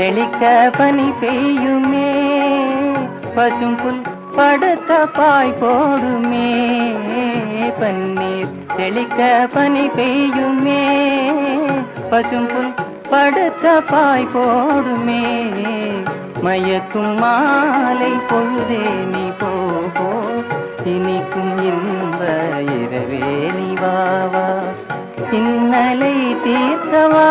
செழிக்க பனி பெய்யுமே. பசும்புல் படுத்த பாய் போடுமே. பன்னீர் செழிக்க பனி பெய்யுமே. பசும்புல் படுத்த பாய் போடுமே. மயக்கும் மாலை பொழுதே நீ போகோ இனிக்கும் இன்ப இரவே நீ வாவா வா. இன்னலை தீர்த்தவா.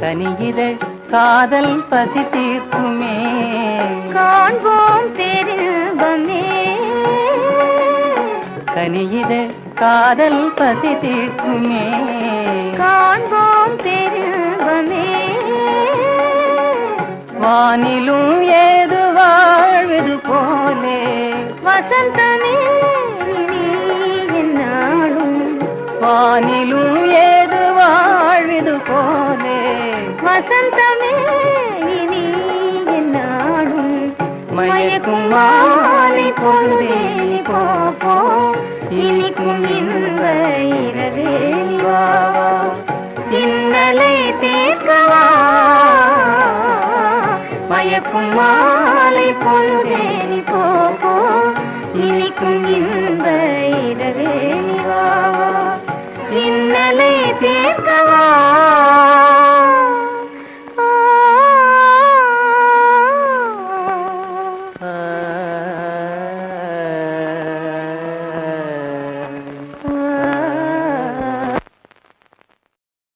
தனியிதழ் காதல் பசி தீர்க்குமே. காண்போம் பேரின்பமே கனியிதழ் காதல் பசி தீர்க்குமே. காண்போம் பேரின்பமே வானிலும் ஏது வாழ்வது போலே. வசந்தமே வானிலும் மாலை பொழுதேனி போகோ இனிக்கும் இந்த இடவேனிவா இன்னலை தீர்க்கவா